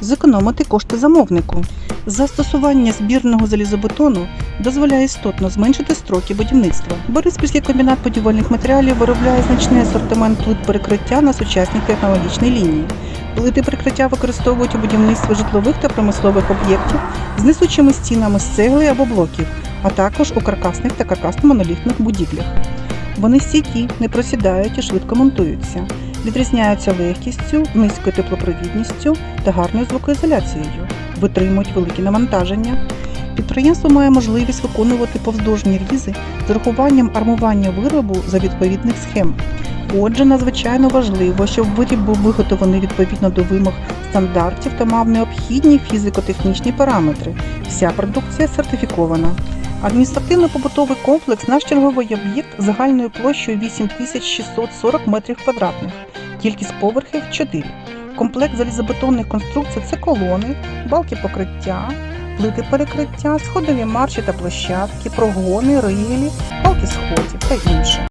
зекономити кошти замовнику. Застосування збірного залізобетону дозволяє істотно зменшити строки будівництва. Бориспільський комбінат будівельних матеріалів виробляє значний асортимент плит перекриття на сучасній технологічній лінії. Плити перекриття використовують у будівництві житлових та промислових об'єктів з несучими стінами з цегли або блоків, а також у каркасних та каркасно-монолітних будівлях. Вони стійкі, не просідають і швидко монтуються. Відрізняються легкістю, низькою теплопровідністю та гарною звукоізоляцією, витримують великі навантаження. Підприємство має можливість виконувати повздовжні різи з урахуванням армування виробу за відповідних схем. Отже, надзвичайно важливо, щоб виріб був виготовлений відповідно до вимог стандартів та мав необхідні фізико-технічні параметри. Вся продукція сертифікована. Адміністративно-побутовий комплекс наш черговий об'єкт загальною площею 8640 метрів квадратних. Кількість поверхів 4. Комплект залізобетонних конструкцій це колони, балки покриття, плити перекриття, сходові марші та площадки, прогони, ригелі, балки сходів та інше.